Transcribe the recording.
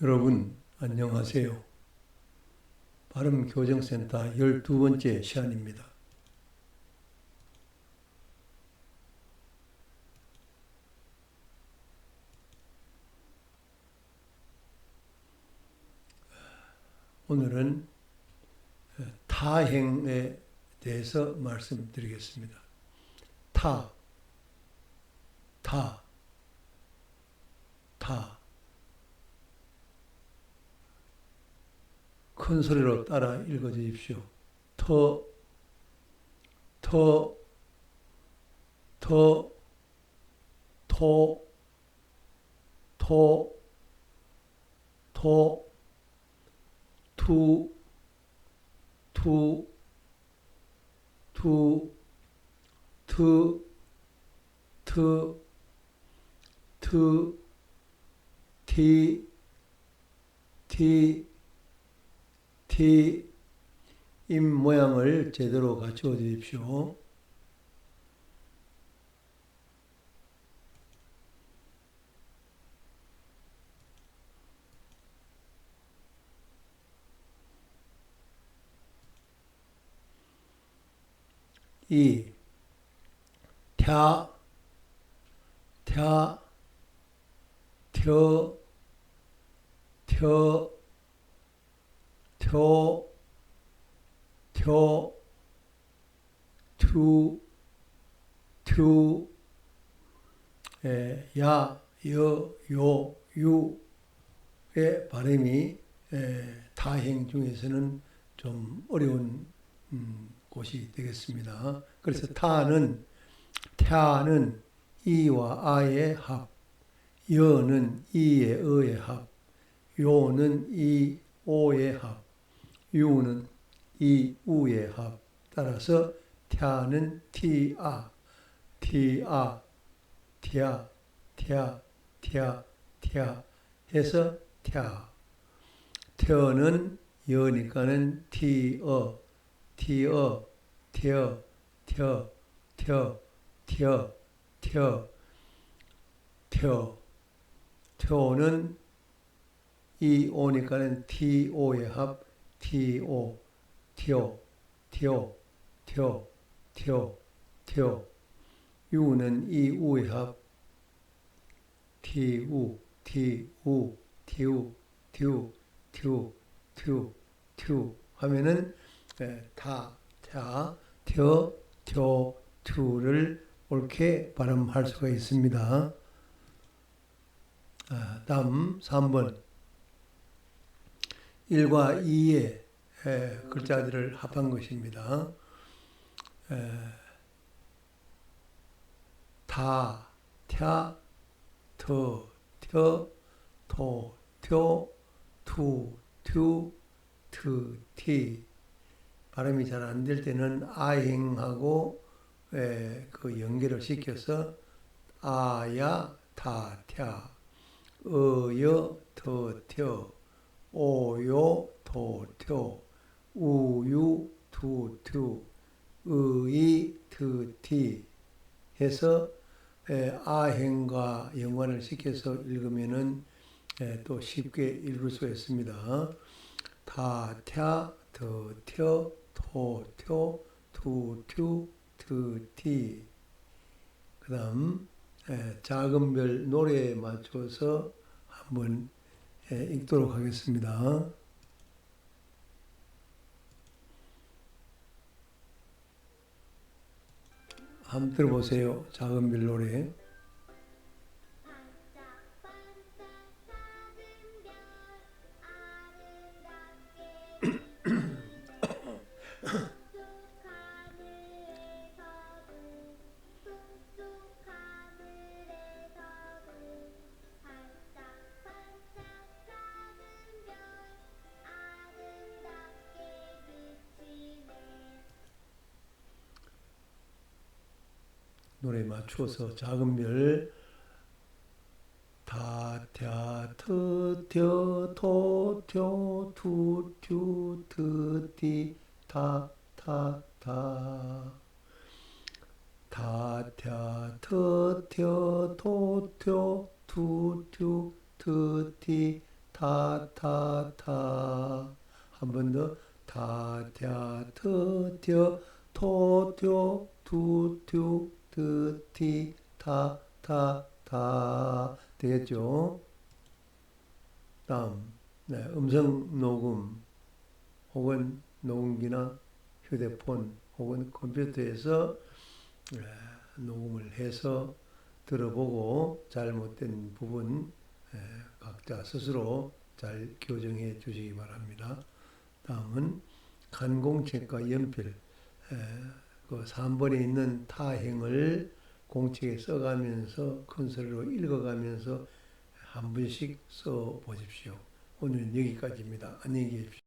여러분 안녕하세요. 발음교정센터 12번째 시간입니다. 오늘은 타행에 대해서 말씀드리겠습니다. 타, 타, 타. 큰 소리로 따라 읽어 주십시오. 터, 터, 터, 토, 토, 토, 투, 투, 투, 트, 트, 트, 티, 티, 티, 입 모양을 제대로 갖추어 주십시오. 이, 태, 태, 텨, 텨, 텨, 텨, 투, 투, 에, 야, 여, 요, 유의 발음이 에, 다행 중에서는 좀 어려운 음, 곳이 되겠습니다. 그래서 타는 태는 이와 아의 합, 여는 이의 의의 합, 요는 이 오의 합, 유는 이 우의 합. 따라서 태는 티아, 티아, 티아, 티아, 티아, 티아 해서 태. 태어는 여니까는 티어, 티어, 티어, 티어, 티어, 티어, 티어, 티어. 티어는 이 오니까는 티오의 합, 티오, 티오, 티오, 티오, 티오, 티오. 유는 이 합, 티우, 티우, 티우, 티우, 티우, 티우, 티우 하면은 타, 타, 텨, 텨, 투를 옳게 발음할 수가 있습니다. 아, 다음 3번 1과 2의 글자들을 합한 것입니다. 에, 타, 태, 터, 텨, 토, 텨, 투, 튜, 트, 티 발음이 잘 안 될 때는 아행하고 에, 그 연결을 시켜서 아야, 타, 태 어여 더텨 오요 도텨 우유 두투 의이 드티. 해서 아행과 연관을 시켜서 읽으면은 또 쉽게 읽을 수가 있습니다. 다태 더텨 토텨 투튜 드티. 그다음 작은 별 노래에 맞춰서 한번 읽도록 하겠습니다. 한번 들어보세요. 작은 별 노래. 노래에 맞추어서 작은 별 다태아 트텨 토텨 투튜 트티 타타타 다태아 트텨 토텨 투튜 트티 타, 타, 타. 한 번 더. 타, 타, 트, 텨, 토, 텨, 투, 튜, 트, 티, 타, 타, 타. 되겠죠? 다음, 네, 음성 녹음 혹은 녹음기나 휴대폰 혹은 컴퓨터에서 에, 녹음을 해서 들어보고 잘못된 부분 에, 각자 스스로 잘 교정해 주시기 바랍니다. 다음은 간공책과 연필 에, 그 3번에 있는 타행을 공책에 써가면서 큰 소리로 읽어가면서 한 번씩 써 보십시오. 오늘은 여기까지입니다. 안녕히 계십시오.